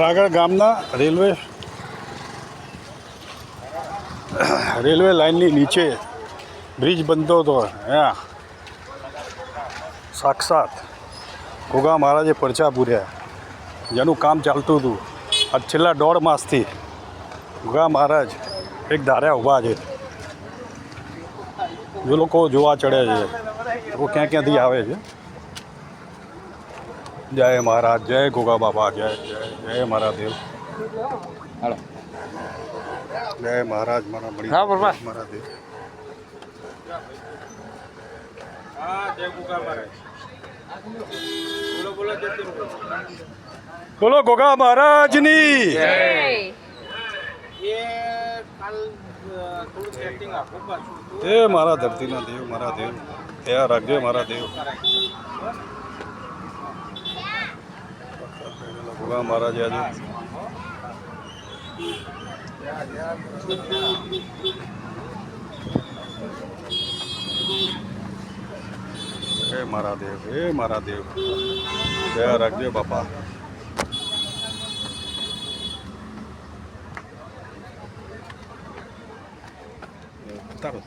રાગળ ગામના railway railway લાઇનની નીચે બ્રિજ બનતો હતો. અહીંયા સાક્ષાત ઘોઘા મહારાજે પરચા પૂર્યા. જેનું કામ ચાલતું હતું. આ છેલ્લા દોઢ માસથી ઘોઘા મહારાજ એક ધાર્યા ઊભા છે. જે લોકો જોવા ચડે છે. લોકો ક્યાં ક્યાંથી આવે છે? જય મહારાજ જય ગોગા બાબા જય જય જય મહારાદેવ હાલો. જય મહારાજ મારા મળી હા, બાબા. જય મારા દેવ. બોલો ગોગા મહારાજની. એ મારા ધરતીના દેવ મારા દેવ. ત્યાં રાખજે મારા દેવ. ગોગા મહારાજ આજે. હે મારા દેવ હે મારા દેવ દયા રાખજો બાપા. ઉતારો.